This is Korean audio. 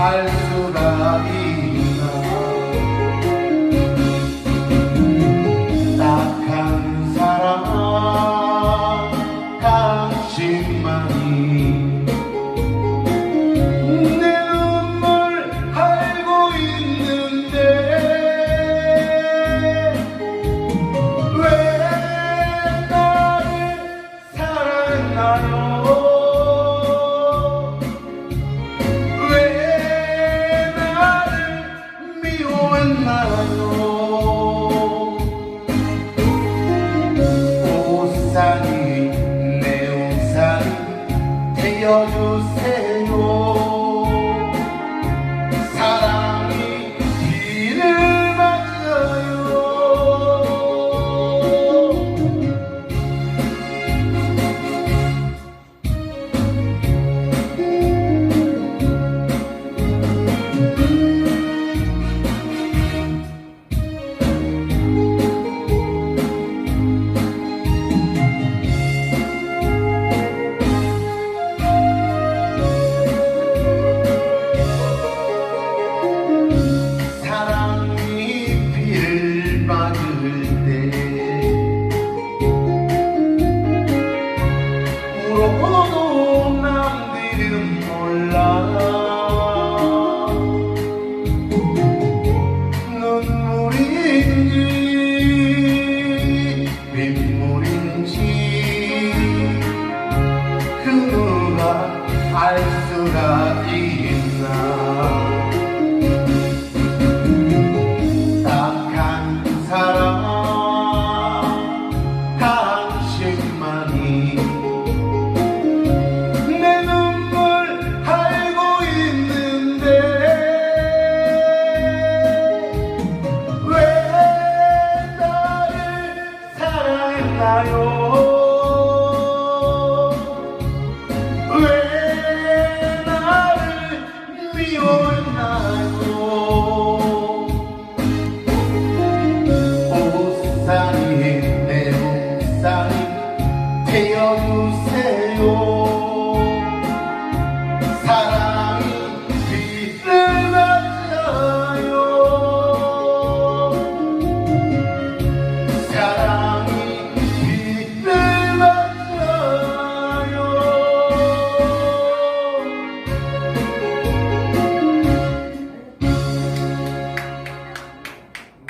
알수라니나 딱한 사람 당신만이 olhos, Senhor. 수가 있나? em olhos